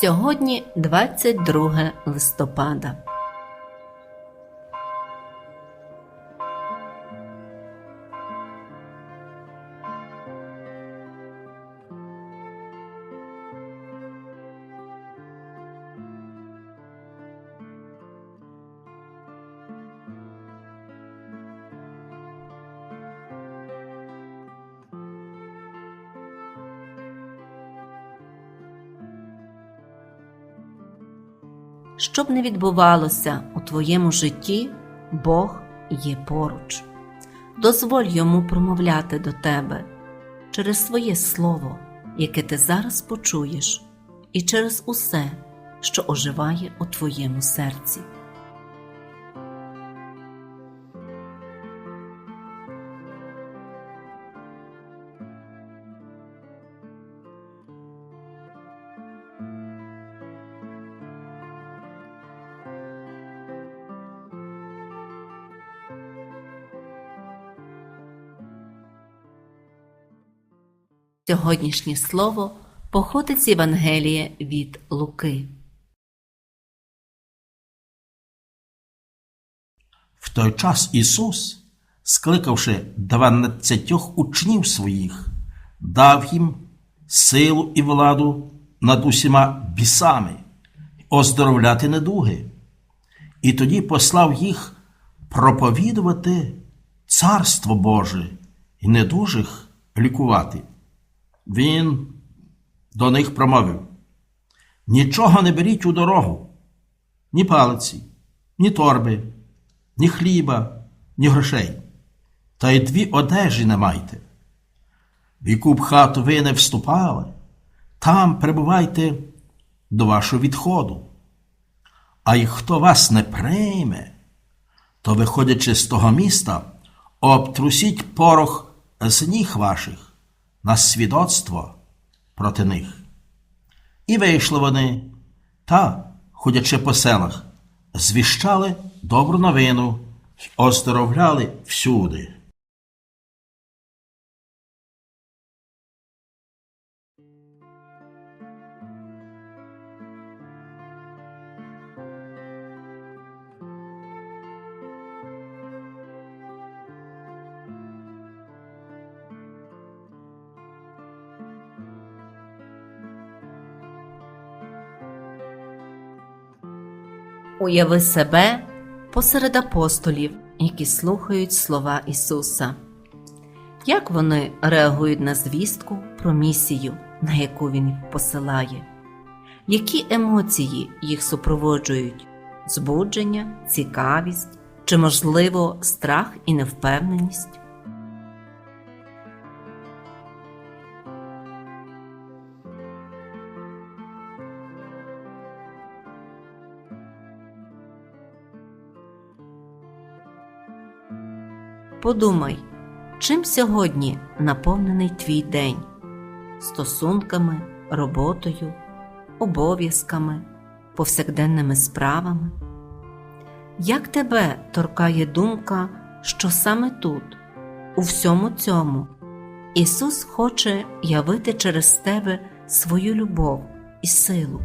Сьогодні 22 листопада. Що б не відбувалося у твоєму житті, Бог є поруч. Дозволь йому промовляти до тебе через своє слово, яке ти зараз почуєш, і через усе, що оживає у твоєму серці. Сьогоднішнє слово походить з Євангелія від Луки. В той час Ісус, скликавши дванадцятьох учнів своїх, дав їм силу і владу над усіма бісами, оздоровляти недуги. І тоді послав їх проповідувати Царство Боже і недужих лікувати. Він до них промовив: Нічого не беріть у дорогу, ні палиці, ні торби, ні хліба, ні грошей, та й дві одежі не майте. В яку б хату ви не вступали, там перебувайте до вашого відходу. А й хто вас не прийме, то, виходячи з того міста, обтрусіть порох з ніг ваших на свідоцтво проти них. І вийшли вони та, ходячи по селах, звіщали добру новину й оздоровляли всюди. Уяви себе посеред апостолів, які слухають слова Ісуса. Як вони реагують на звістку про місію, на яку Він посилає? Які емоції їх супроводжують? Збудження, цікавість чи, можливо, страх і невпевненість? Подумай, чим сьогодні наповнений твій день? Стосунками, роботою, обов'язками, повсякденними справами? Як тебе торкає думка, що саме тут, у всьому цьому, Ісус хоче явити через тебе свою любов і силу?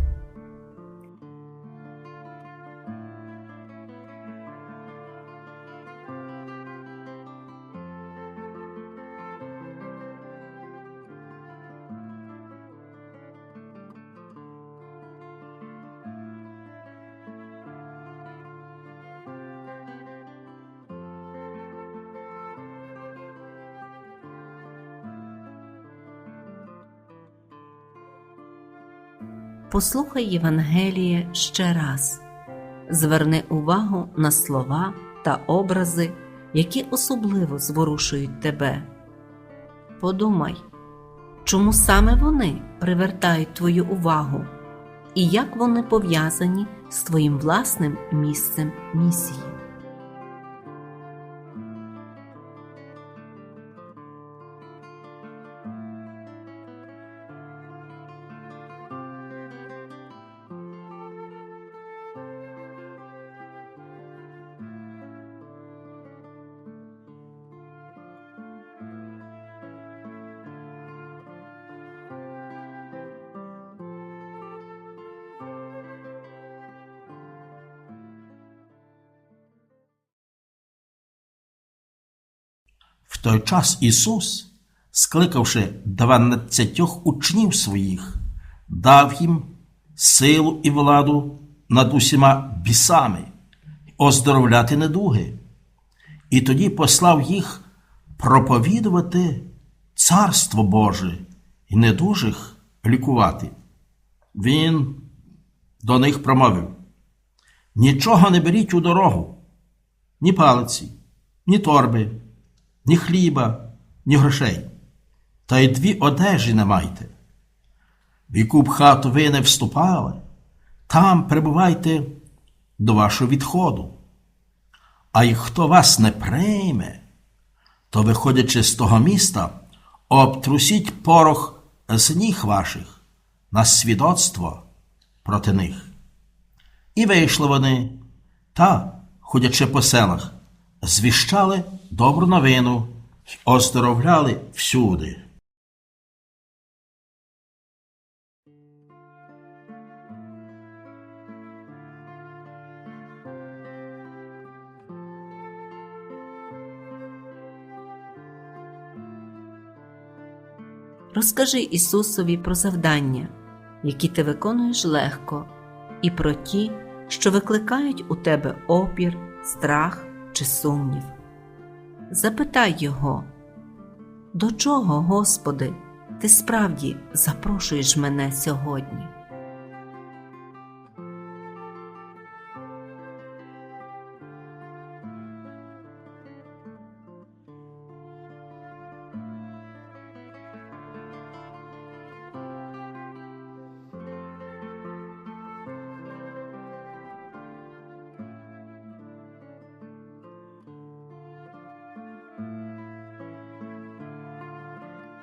Послухай Євангеліє ще раз, зверни увагу на слова та образи, які особливо зворушують тебе. Подумай, чому саме вони привертають твою увагу і як вони пов'язані з твоїм власним місцем місії. В той час Ісус, скликавши дванадцятьох учнів своїх, дав їм силу і владу над усіма бісами, оздоровляти недуги. І тоді послав їх проповідувати Царство Боже і недужих лікувати. Він до них промовив: Нічого не беріть у дорогу, ні палиці, ні торби, ні хліба, ні грошей, та й дві одежі не майте. В яку б хату ви не вступали, там перебувайте до вашого відходу. А й хто вас не прийме, то, виходячи з того міста, обтрусіть порох з ніг ваших на свідоцтво проти них. І вийшли вони, та, ходячи по селах, звіщали добру новину оздоровляли всюди. Розкажи Ісусові про завдання, які ти виконуєш легко, і про ті, що викликають у тебе опір, страх чи сумнів. Запитай Його, до чого, Господи, ти справді запрошуєш мене сьогодні?